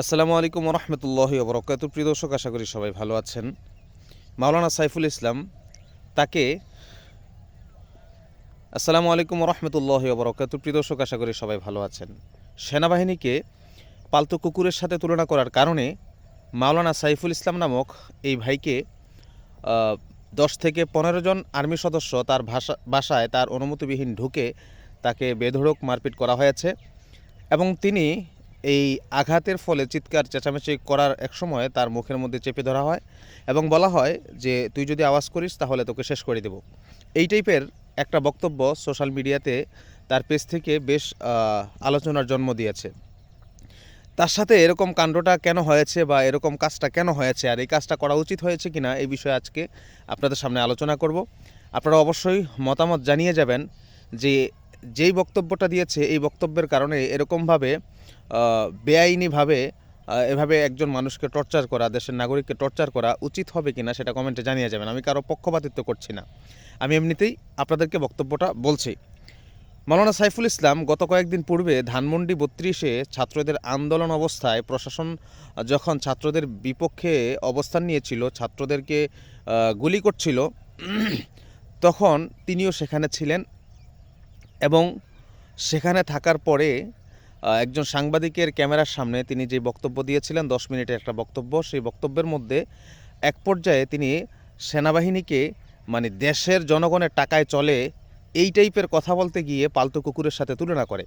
আসসালামু আলাইকুম রহমতুল্লাহ বরকাত প্রিয় দর্শক, আশা করি সবাই ভালো আছেন। মাওলানা সাইফুল ইসলাম তাকে আসসালামু আলাইকুম রহমতুল্লাহ বরকাত প্রিয় দর্শক, আশা করি সবাই ভালো আছেন। সেনাবাহিনীকে পালতু কুকুরের সাথে তুলনা করার কারণে মাওলানা সাইফুল ইসলাম নামক এই ভাইকে দশ থেকে পনেরো জন আর্মি সদস্য তার ভাষা, বাসায় তার অনুমতিবিহীন ঢুকে তাকে বেধড়ক মারপিট করা হয়েছে এবং তিনি এই আঘাতের ফলে চিৎকার, চেঁচামেচি করার এক সময় তার মুখের মধ্যে চেপে ধরা হয় এবং বলা হয় যে, তুই যদি আওয়াজ করিস, তাহলে তোকে শেষ করে দেব। এই টাইপের একটা বক্তব্য সোশ্যাল মিডিয়াতে তার পেজ থেকে বেশ আলোচনার জন্ম দিয়েছে। তার সাথে এরকম কাণ্ডটা কেন হয়েছে বা এরকম কাজটা কেন হয়েছে আর এই কাজটা করা উচিত হয়েছে কি না এই বিষয়ে আজকে আপনাদের সামনে আলোচনা করব। আপনারা অবশ্যই মতামত জানিয়ে যাবেন যে যেই বক্তব্যটা দিয়েছে, এই বক্তব্যের কারণে এরকমভাবে বেআইনিভাবে এভাবে একজন মানুষকে টর্চার করা, দেশের নাগরিককে টর্চার করা উচিত হবে কিনা সেটা কমেন্টে জানিয়ে যাবেন। আমি কারও পক্ষপাতিত্ব করছি না। আমি এমনিতেই আপনাদেরকে বক্তব্যটা বলছি। মৌলানা সাইফুল ইসলাম গত কয়েকদিন পূর্বে ধানমন্ডি বত্রিশে ছাত্রদের আন্দোলন অবস্থায় প্রশাসন যখন ছাত্রদের বিপক্ষে অবস্থান নিয়েছিল, ছাত্রদেরকে গুলি করছিল, তখন তিনিও সেখানে ছিলেন। এবং সেখানে থাকার পরে একজন সাংবাদিকের ক্যামেরার সামনে তিনি যে বক্তব্য দিয়েছিলেন, দশ মিনিটের একটা বক্তব্য, সেই বক্তব্যের মধ্যে এক পর্যায়ে তিনি সেনাবাহিনীকে মানে দেশের জনগণের টাকায় চলে এই টাইপের কথা বলতে গিয়ে পালতু কুকুরের সাথে তুলনা করে।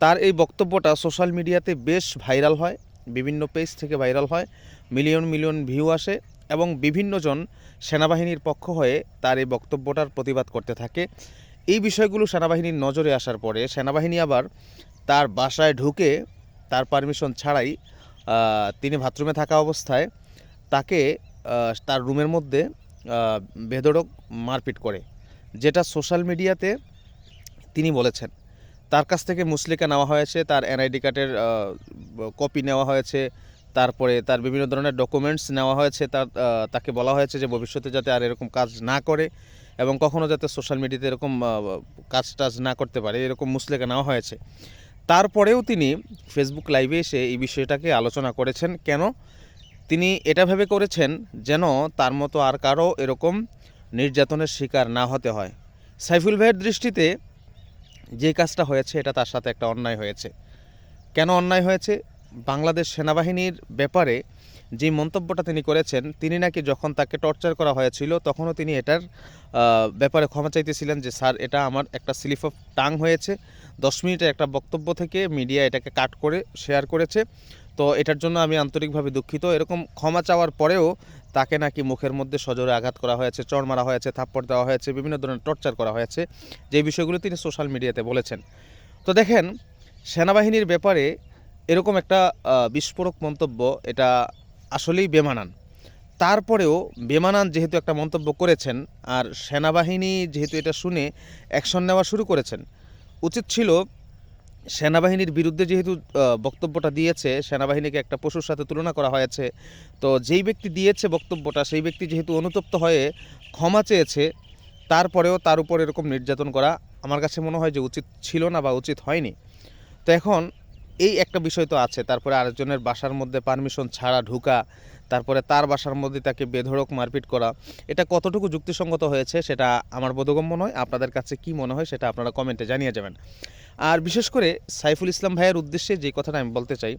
তার এই বক্তব্যটা সোশ্যাল মিডিয়াতে বেশ ভাইরাল হয়, বিভিন্ন পেজ থেকে ভাইরাল হয়, মিলিয়ন মিলিয়ন ভিউ আসে এবং বিভিন্নজন সেনাবাহিনীর পক্ষ হয়ে তার এই বক্তব্যটার প্রতিবাদ করতে থাকে। এই বিষয়গুলো সেনাবাহিনীর নজরে আসার পরে সেনাবাহিনী আবার তার বাসায় ঢুকে তার পারমিশন ছাড়াই তিনি বাথরুমে থাকা অবস্থায় তাকে তার রুমের মধ্যে বেধড়ক মারপিট করে, যেটা সোশ্যাল মিডিয়াতে তিনি বলেছেন। তার কাছ থেকে মুসলিকা নেওয়া হয়েছে, তার এনআইডি কার্ডের কপি নেওয়া হয়েছে, তারপরে তার বিভিন্ন ধরনের ডকুমেন্টস নেওয়া হয়েছে, তার তাকে বলা হয়েছে যে ভবিষ্যতে যাতে আর এরকম কাজ না করে। এবং কখনো যাতে সোশ্যাল মিডিয়াতে এরকম কাজ টাজ না করতে পারে, এরকম মুসলিকা নেওয়া হয়েছে। তারপরেও তিনি ফেসবুক লাইভে এসে এই বিষয়টাকে আলোচনা করেছেন। কেন? তিনি এটা ভেবে করেছেন যেন তার মতো আর কারও এরকম নির্যাতনের শিকার না হতে হয়। সাইফুল ভাইয়ের দৃষ্টিতে যে কাজটা হয়েছে, এটা তার সাথে একটা অন্যায় হয়েছে। কেন অন্যায় হয়েছে? বাংলাদেশ সেনাবাহিনীর ব্যাপারে যে মন্তব্যটা তিনি করেছেন, তিনি নাকি যখন তাকে টর্চার করা হয়েছিল, তখনও তিনি এটার ব্যাপারে ক্ষমা চাইতেছিলেন যে, স্যার, এটা আমার একটা স্লিপ অফ টাং হয়েছে। দশ মিনিটের একটা বক্তব্য থেকে মিডিয়া এটাকে কাট করে শেয়ার করেছে। তো এটার জন্য আমি আন্তরিকভাবে দুঃখিত। এরকম ক্ষমা চাওয়ার পরেও তাকে নাকি মুখের মধ্যে সজোরে আঘাত করা হয়েছে, চড় মারা হয়েছে, থাপ্পড় দেওয়া হয়েছে, বিভিন্ন ধরনের টর্চার করা হয়েছে, যে বিষয়গুলো তিনি সোশ্যাল মিডিয়াতে বলেছেন। তো দেখেন, সেনাবাহিনীর ব্যাপারে এরকম একটা বিস্ফোরক মন্তব্য, এটা আসলেই বেমানান। তারপরেও বেমানান যেহেতু একটা মন্তব্য করেছেন, আর সেনাবাহিনী যেহেতু এটা শুনে অ্যাকশন নেওয়া শুরু করেছেন, উচিত ছিল সেনাবাহিনীর বিরুদ্ধে যেহেতু বক্তব্যটা দিয়েছে, সেনাবাহিনীকে একটা পশুর সাথে তুলনা করা হয়েছে, তো যেই ব্যক্তি দিয়েছে বক্তব্যটা, সেই ব্যক্তি যেহেতু অনুতপ্ত হয়ে ক্ষমা চেয়েছে, তারপরেও তার উপর এরকম নির্যাতন করা আমার কাছে মনে হয় যে উচিত ছিল না বা উচিত হয়নি। তো এখন এই একটা বিষয় তো আছে। তারপরে আরেকজনের বাসার মধ্যে পারমিশন ছাড়া ঢুকা, তারপরে তার বাসার মধ্যে তাকে বেধড়ক মারপিট করা, এটা কতটুকু যুক্তিসঙ্গত হয়েছে সেটা আমার বোধগম্য নয়। আপনাদের কাছে কি মনে হয় সেটা আপনারা কমেন্টে জানিয়ে যাবেন। আর বিশেষ করে সাইফুল ইসলাম ভাইয়ের উদ্দেশ্যে যে কথাটা আমি বলতে চাই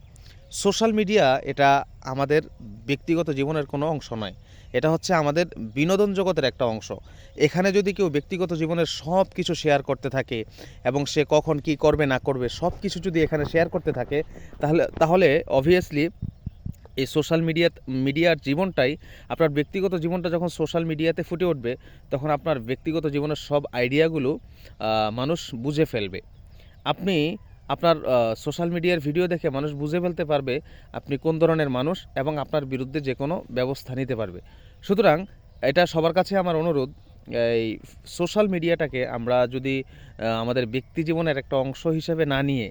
সোশ্যাল মিডিয়া এটা আমাদের ব্যক্তিগত জীবনের কোনো অংশ নয়। এটা হচ্ছে আমাদের বিনোদন জগতের একটা অংশ। এখানে যদি কেউ ব্যক্তিগত জীবনের সব কিছু শেয়ার করতে থাকে এবং সে কখন কি করবে, না করবে, সব কিছু যদি এখানে শেয়ার করতে থাকে, তাহলে তাহলে অবভিয়াসলি এই সোশ্যাল মিডিয়া মিডিয়ার জীবনটাই, আপনার ব্যক্তিগত জীবনটা যখন সোশ্যাল মিডিয়াতে ফুটে উঠবে, তখন আপনার ব্যক্তিগত জীবনের সব আইডিয়াগুলো মানুষ বুঝে ফেলবে। আপনি আপনার সোশ্যাল মিডিয়ার ভিডিও দেখে মানুষ বুঝে ফেলতে পারবে আপনি কোন ধরনের মানুষ এবং আপনার বিরুদ্ধে যে কোনো ব্যবস্থা নিতে পারবে। সুতরাং এটা সবার কাছে আমার অনুরোধ, এই সোশ্যাল মিডিয়াটাকে আমরা যদি আমাদের ব্যক্তি জীবনের একটা অংশ হিসেবে না নিয়ে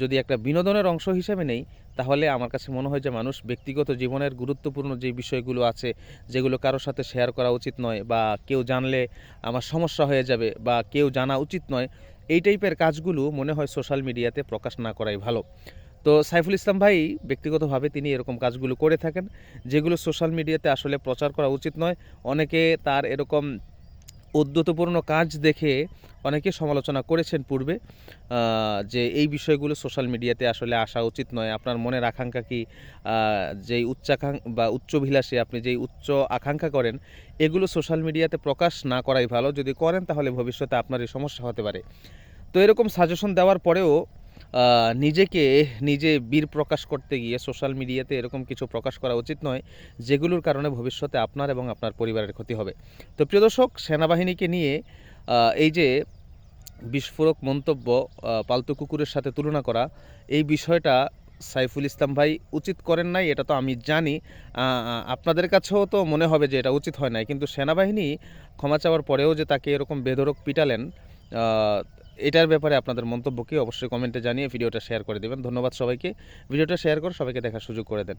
যদি একটা বিনোদনের অংশ হিসেবে নেই, তাহলে আমার কাছে মনে হয় যে মানুষ ব্যক্তিগত জীবনের গুরুত্বপূর্ণ যে বিষয়গুলো আছে, যেগুলো কারোর সাথে শেয়ার করা উচিত নয় বা কেউ জানলে আমার সমস্যা হয়ে যাবে বা কেউ জানা উচিত নয়, এই টাইপের কাজগুলো মনে হয় সোশ্যাল মিডিয়াতে প্রকাশ না করাই ভালো। তো সাইফুল ইসলাম ভাই, ব্যক্তিগতভাবে তিনি এরকম কাজগুলো করে থাকেন, যেগুলো সোশ্যাল মিডিয়াতে আসলে প্রচার করা উচিত নয়। অনেকে তার এরকম উদ্যতপূর্ণ কাজ দেখে অনেকে সমালোচনা করেছেন পূর্বে যে এই বিষয়গুলো সোশ্যাল মিডিয়াতে আসলে আসা উচিত নয়। আপনার মনের আকাঙ্ক্ষা কি যেই উচ্চাকাঙ্, বা উচ্চভিলাষী আপনি যেই উচ্চ আকাঙ্ক্ষা করেন, এগুলো সোশ্যাল মিডিয়াতে প্রকাশ না করাই ভালো। যদি করেন তাহলে ভবিষ্যতে আপনার এই সমস্যা হতে পারে। তো এরকম সাজেশন দেওয়ার পরেও নিজেকে নিজে বীর প্রকাশ করতে গিয়ে সোশ্যাল মিডিয়াতে এরকম কিছু প্রকাশ করা উচিত নয়, যেগুলোর কারণে ভবিষ্যতে আপনার এবং আপনার পরিবারের ক্ষতি হবে। তো প্রিয় দর্শক, সেনাবাহিনীকে নিয়ে এই যে বিস্ফোরক মন্তব্য পালতু কুকুরের সাথে তুলনা করা, এই বিষয়টা সাইফুল ইসলাম ভাই উচিত করেন নাই, এটা তো আমি জানি। আপনাদের কাছেও তো মনে হবে যে এটা উচিত হয় নাই, কিন্তু সেনাবাহিনী ক্ষমা চাওয়ার পরেও যে তাকে এরকম বেধরক পিটালেন এটার ব্যাপারে আপনাদের মন্তব্য কি অবশ্যই কমেন্টে জানিয়ে ভিডিওটা শেয়ার করে দেবেন। ধন্যবাদ সবাইকে। ভিডিওটা শেয়ার করে সবাইকে দেখার সুযোগ করে দেন।